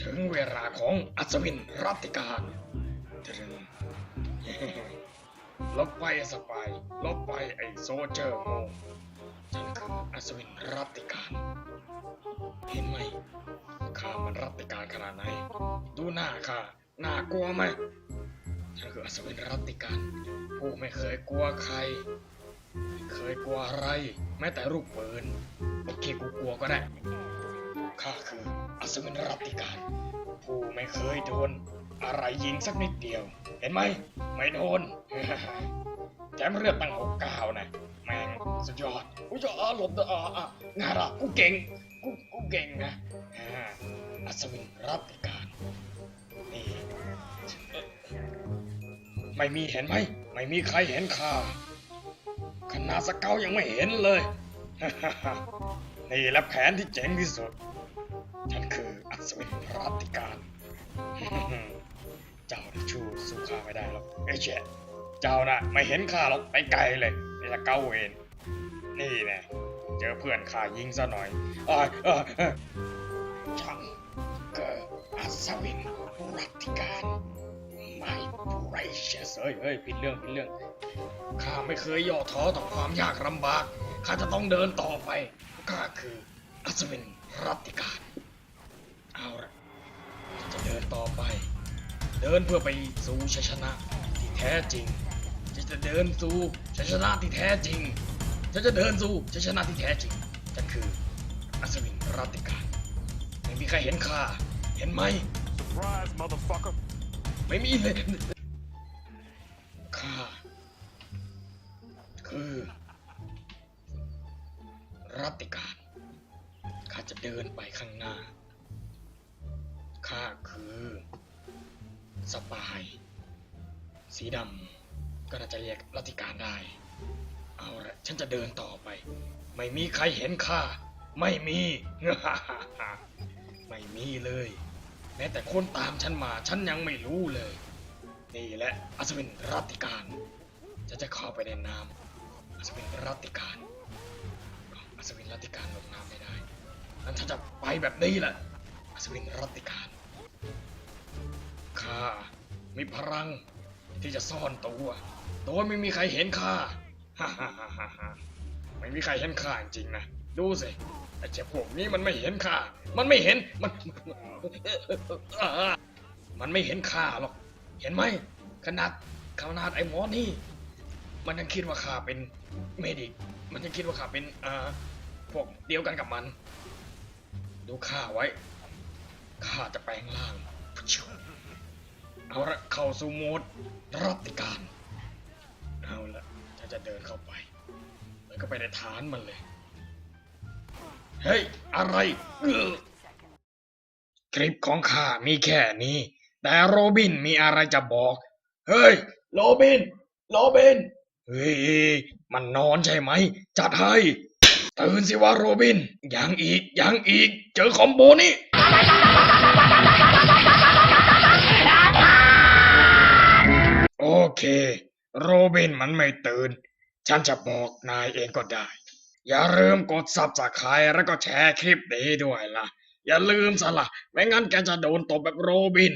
ถึงเวลาของอัศวินรัตติการถึงลบไปสปายลบไปไอโซเจอร์โมฉันคืออัศวินรัตติการ เห็นไหมข้ามันรัตติการขนาดไหน ดูหน้าข้าน่ากลัวไหมฉันคืออัศวินรัตติการ ผู้ไม่เคยกลัวใคร ไม่เคยกลัวอะไร แม้แต่ลูกปืน โอเคกูกลัวก็ได้ข้าคือ อัศวินรัติการผู้ไม่เคยโดนอะไรยิงสักนิดเดียว เห็นไหม ไม่โดนแถมเลือดตั้งหกเก้านะแม่งสุดยอดกูจะอาหลบอ่าอ่างาละกูเก่งกูกูเก่งนะอัศวินรัติการนี่ไม่มีเห็นไหม ไม่มีใครเห็นข้าขนาดสเกายังไม่เห็นเลย นี่และแผนที่เจ๋งที่สุด นคืออัศวินรัตติการเจ้าชูสู้ข้าไม่ได้หรอกไอ้แฉะเจ้าน่ะไม่เห็นข้าหรอกไปไกลเลยนี่ละเก้าเวนนี่แน่เจอเพื่อนข้ายิงซะหน่อยอ้ายเอ้ยเอ้ยฉันคืออัศวินรัตติการไม่ไรเชสเฮ้ยเฮ้ยผิดเรื่องผิดเรื่องข้าไม่เคยย่อท้อต่อความยากลำบากข้าจะต้องเดินต่อไปข้าคืออัศวินรัตติการ เอาละจะเดินต่อไป เดินเพื่อไปสู่ชัยชนะที่แท้จริงจะจะเดินสู่ชัยชนะที่แท้จริงฉันจะเดินสู่ชัยชนะที่แท้จริงฉันคืออัศวินรัตติการไม่มีใครเห็นข้าเห็นไหม Surprise, motherfucker. ไม่มีเลยข้าคือ รัตติการข้าจะเดินไปข้างหน้า ข้าคือ สปาย สีดำก็น่าจะเรียกรัติการได้ เอาละฉันจะเดินต่อไป ไม่มีใครเห็นข้า ไม่มี ไม่มีเลย แม้แต่คนตามฉันมาฉันยังไม่รู้เลย นี่แหละอัศวินรัติการฉันจะเข้าไปในน้ำอัศวินรัติการอัศวินรัติการลงน้ำไม่ได้นั้นฉันจะไปแบบนี้แหละอัศวินรัติการ ข้า มีพลังที่จะซ่อนตัวโดยไม่มีใครเห็นข้าฮ่าฮ่าฮ่าฮ่าไม่มีใครเห็นข้าจริงนะ ดูสิไอ้เจ้าพวกนี้มันไม่เห็นข้า มันไม่เห็น มัน มันไม่เห็นข้าหรอก เห็นไหม ขนาดขนาดไอ้หมอนี่ มันยังคิดว่าข้าเป็นเมดิก มันยังคิดว่าข้าเป็นอ่าพวกเดียวกันกับมัน ดูข้าไว้ ข้าจะแปลงร่าง เอาละเข้าสู่โหมดรัตติการ เอาละฉันจะเดินเข้าไป แล้วก็ไปในฐานมันเลย เฮ้ย อะไรคลิปของข้ามีแค่นี้ แต่โรบินมีอะไรจะบอก เฮ้ย โรบิน โรบิน เฮ้ย มันนอนใช่ไหม จัดให้ตื่นสิวะโรบิน ยังอีก ยังอีก เจอคอมโบนี่ เคโรบินมันไม่ตื่น ฉันจะบอกนายเองก็ได้ อย่าลืมกดซับสไคร์แล้วก็แชร์คลิปนี้ด้วยล่ะ อย่าลืมสละไม่งั้นแกจะโดนตบแบบโรบิน